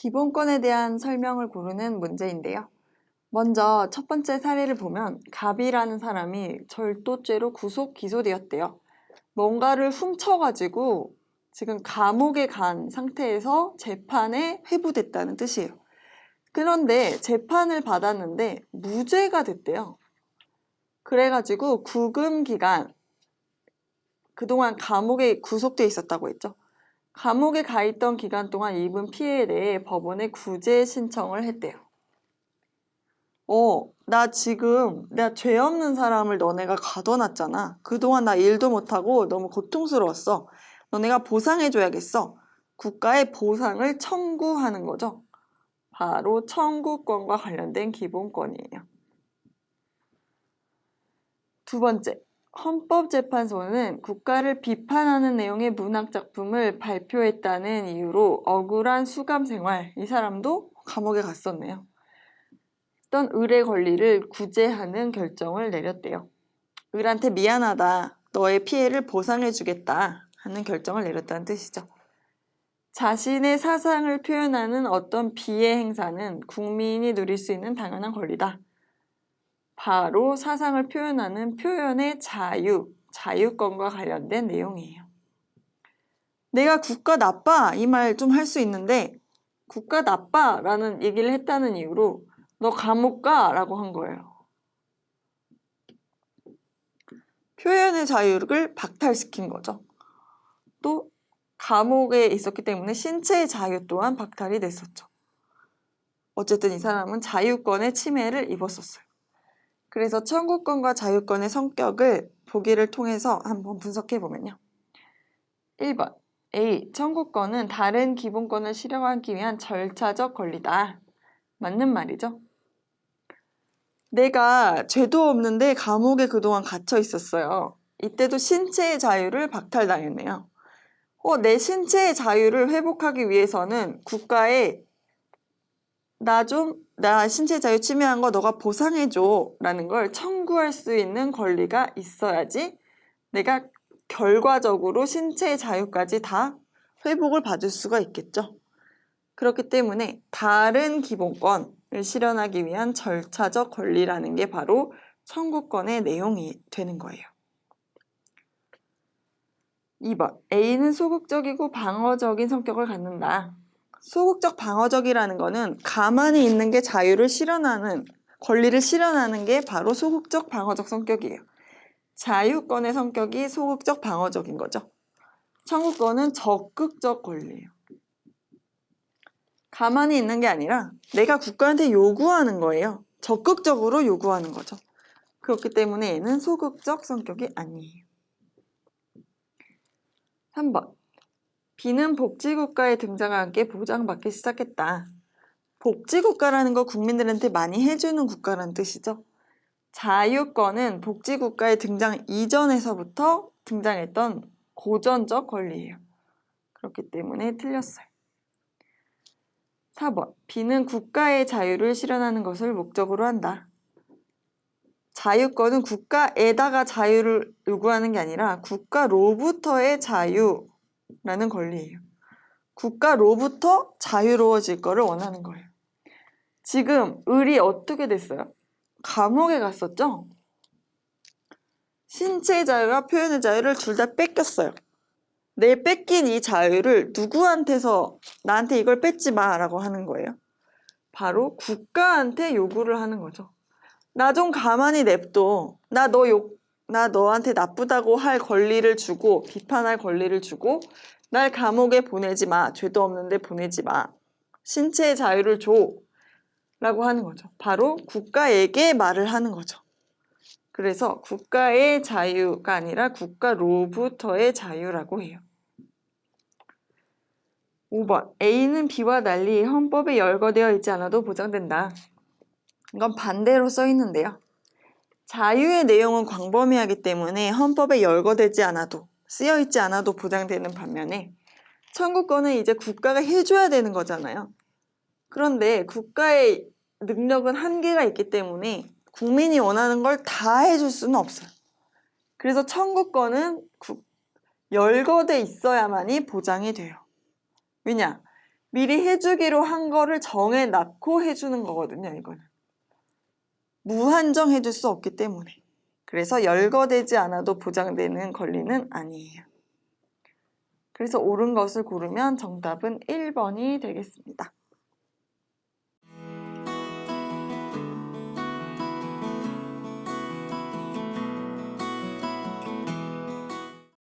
기본권에 대한 설명을 고르는 문제인데요. 먼저 첫 번째 사례를 보면 갑이라는 사람이 절도죄로 구속 기소되었대요. 뭔가를 훔쳐가지고 지금 감옥에 간 상태에서 재판에 회부됐다는 뜻이에요. 그런데 재판을 받았는데 무죄가 됐대요. 그래가지고 구금 기간, 그동안 감옥에 구속돼 있었다고 했죠. 감옥에 가 있던 기간 동안 입은 피해에 대해 법원에 구제 신청을 했대요. 어, 나 지금 내가 죄 없는 사람을 너네가 가둬놨잖아. 그동안 나 일도 못하고 너무 고통스러웠어. 너네가 보상해줘야겠어. 국가에 보상을 청구하는 거죠. 바로 청구권과 관련된 기본권이에요. 두 번째, 헌법재판소는 국가를 비판하는 내용의 문학작품을 발표했다는 이유로 억울한 수감 생활, 이 사람도 감옥에 갔었네요. 했던 을의 권리를 구제하는 결정을 내렸대요. 을한테 미안하다, 너의 피해를 보상해주겠다 하는 결정을 내렸다는 뜻이죠. 자신의 사상을 표현하는 어떤 비의 행사는 국민이 누릴 수 있는 당연한 권리다. 바로 사상을 표현하는 표현의 자유, 자유권과 관련된 내용이에요. 내가 국가 나빠 이 말 좀 할 수 있는데 국가 나빠라는 얘기를 했다는 이유로 너 감옥 가라고 한 거예요. 표현의 자유를 박탈시킨 거죠. 또 감옥에 있었기 때문에 신체의 자유 또한 박탈이 됐었죠. 어쨌든 이 사람은 자유권의 침해를 입었었어요. 그래서 청구권과 자유권의 성격을 보기를 통해서 한번 분석해 보면요. 1번 A. 청구권은 다른 기본권을 실현하기 위한 절차적 권리다. 맞는 말이죠. 내가 죄도 없는데 감옥에 그동안 갇혀 있었어요. 이때도 신체의 자유를 박탈당했네요. 어, 내 신체의 자유를 회복하기 위해서는 국가에 나 좀, 나 신체 자유 침해한 거 너가 보상해줘. 라는 걸 청구할 수 있는 권리가 있어야지 내가 결과적으로 신체의 자유까지 다 회복을 받을 수가 있겠죠. 그렇기 때문에 다른 기본권을 실현하기 위한 절차적 권리라는 게 바로 청구권의 내용이 되는 거예요. 2번. A는 소극적이고 방어적인 성격을 갖는다. 소극적 방어적이라는 거는 가만히 있는 게 자유를 실현하는 권리를 실현하는 게 바로 소극적 방어적 성격이에요. 자유권의 성격이 소극적 방어적인 거죠. 청구권은 적극적 권리예요. 가만히 있는 게 아니라 내가 국가한테 요구하는 거예요. 적극적으로 요구하는 거죠. 그렇기 때문에 얘는 소극적 성격이 아니에요. 3번. B는 복지국가에 등장한 함께 보장받기 시작했다. 복지국가라는 거 국민들한테 많이 해주는 국가라는 뜻이죠. 자유권은 복지국가의 등장 이전에서부터 등장했던 고전적 권리예요. 그렇기 때문에 틀렸어요. 4번. B는 국가의 자유를 실현하는 것을 목적으로 한다. 자유권은 국가에다가 자유를 요구하는 게 아니라 국가로부터의 자유 라는 권리예요. 국가로부터 자유로워질 거를 원하는 거예요. 지금 을이 어떻게 됐어요? 감옥에 갔었죠? 신체의 자유와 표현의 자유를 둘 다 뺏겼어요. 내 뺏긴 이 자유를 누구한테서 나한테 이걸 뺏지 마라고 하는 거예요. 바로 국가한테 요구를 하는 거죠. 나 좀 가만히 냅둬. 나 너 욕, 나 너한테 나쁘다고 할 권리를 주고, 비판할 권리를 주고, 날 감옥에 보내지 마. 죄도 없는데 보내지 마. 신체의 자유를 줘. 라고 하는 거죠. 바로 국가에게 말을 하는 거죠. 그래서 국가의 자유가 아니라 국가로부터의 자유라고 해요. 5번. A는 B와 달리 헌법에 열거되어 있지 않아도 보장된다. 이건 반대로 써 있는데요. 자유의 내용은 광범위하기 때문에 헌법에 열거되지 않아도 쓰여 있지 않아도 보장되는 반면에 청구권은 이제 국가가 해줘야 되는 거잖아요. 그런데 국가의 능력은 한계가 있기 때문에 국민이 원하는 걸 다 해줄 수는 없어요. 그래서 청구권은 국- 열거돼 있어야만이 보장이 돼요. 왜냐? 미리 해주기로 한 거를 정해놨고 해주는 거거든요, 이거는. 무한정 해줄 수 없기 때문에. 그래서 열거되지 않아도 보장되는 권리는 아니에요. 그래서 옳은 것을 고르면 정답은 1번이 되겠습니다.